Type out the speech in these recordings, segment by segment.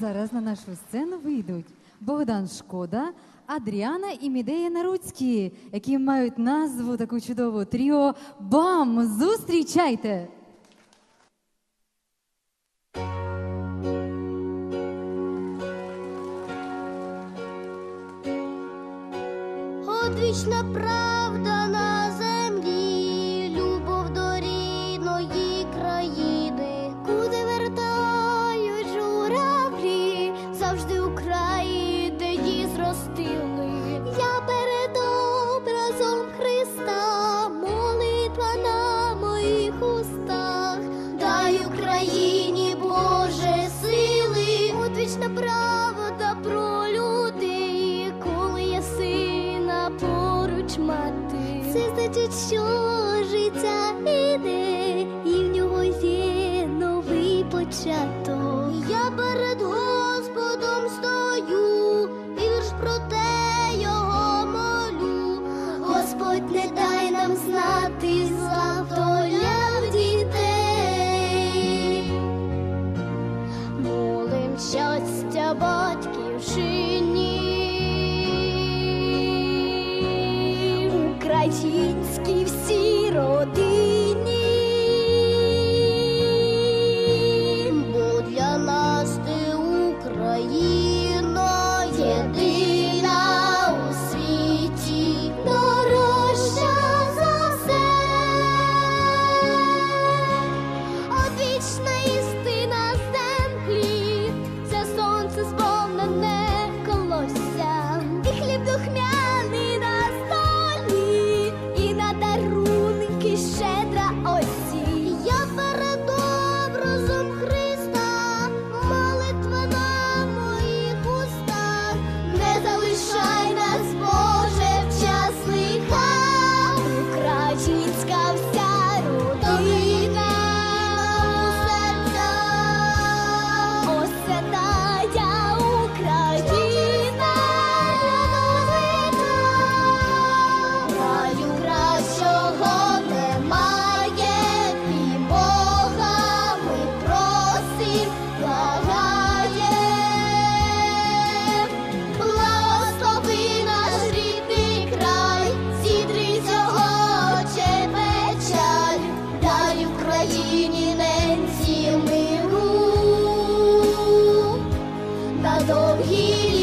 Зараз на нашу сцену вийдуть Богдан Шкода, Адріана і Мідея Наруцькі, які мають назву таку чудову тріо Бам! Зустрічайте! Одвічна правда на землі, любов до рідної країни. вистачить, що життя іде, і в нього є новий початок. Я беру український. though he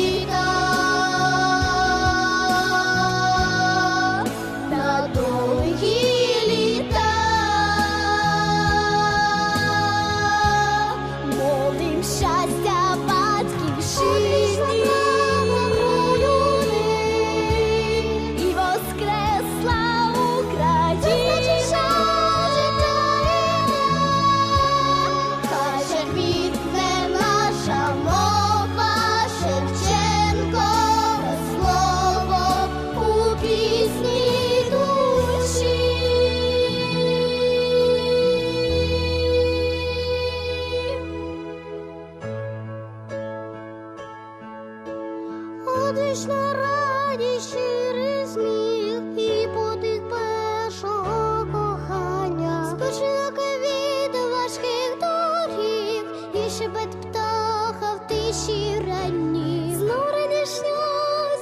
Щодична радість, через сміх і потих першого кохання, спочинок від важких доріг, і шепет птаха в тиші ранні. Знову радішня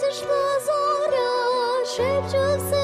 зійшла зоря, шепчу все.